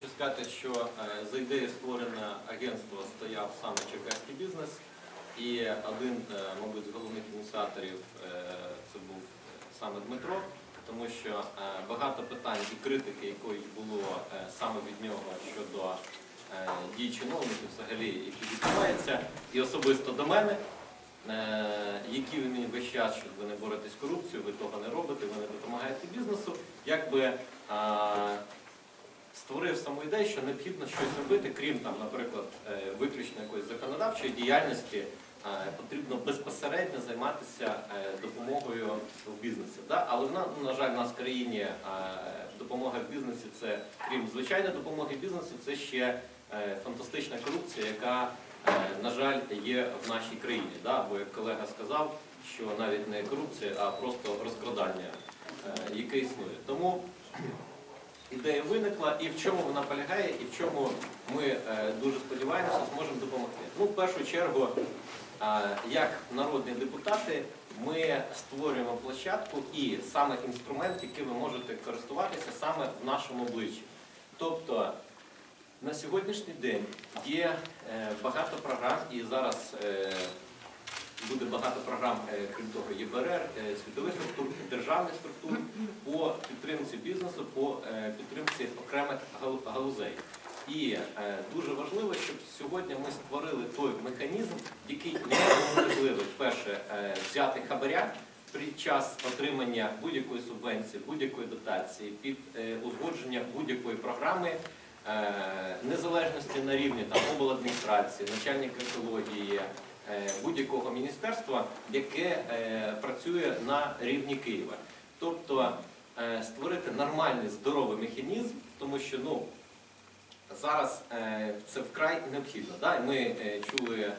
Хочу сказати, що е, за ідеєю створення агентства стояв саме черкаський бізнес, і один, е, мабуть, з головних ініціаторів е, це був саме Дмитро, тому що багато питань і критики, якої було саме від нього щодо дій чиновників, взагалі, які відбуваються, і особисто до мене, які ви мені весь час, що ви не боретесь з корупцією, ви того не робите, ви не допомагаєте бізнесу, якби. Створив саму ідею, що необхідно щось робити, крім там, наприклад, е, виключно якоїсь законодавчої діяльності, е, потрібно безпосередньо займатися е, допомогою в бізнесі. Але на жаль, в нас в країні допомога в бізнесі це, крім звичайної допомоги бізнесу, це ще фантастична корупція, яка, на жаль, є в нашій країні. Бо як колега сказав, що навіть не корупція, а просто розкрадання, яке існує. Тому ідея виникла, і в чому вона полягає, і в чому ми е, дуже сподіваємося, зможемо допомогти. Ну, в першу чергу, е, як народні депутати, ми створюємо площадку і саме інструмент, який ви можете користуватися саме в нашому обличчі. Тобто на сьогоднішній день є е, багато програм, і зараз буде багато програм, крім того, ЄБРР, світових структур, державних структур підтримці бізнесу, по е, підтримці окремих галузей. І е, дуже важливо, щоб сьогодні ми створили той механізм, який неможливий, перше, е, взяти хабаря під час отримання будь-якої субвенції, будь-якої дотації, під узгодження будь-якої програми. Незалежності на рівні там обладміністрації, начальника екології, будь-якого міністерства, яке працює на рівні Києва. Тобто створити нормальний здоровий механізм, тому що ну, зараз е, це вкрай необхідно. Да? Ми е, чули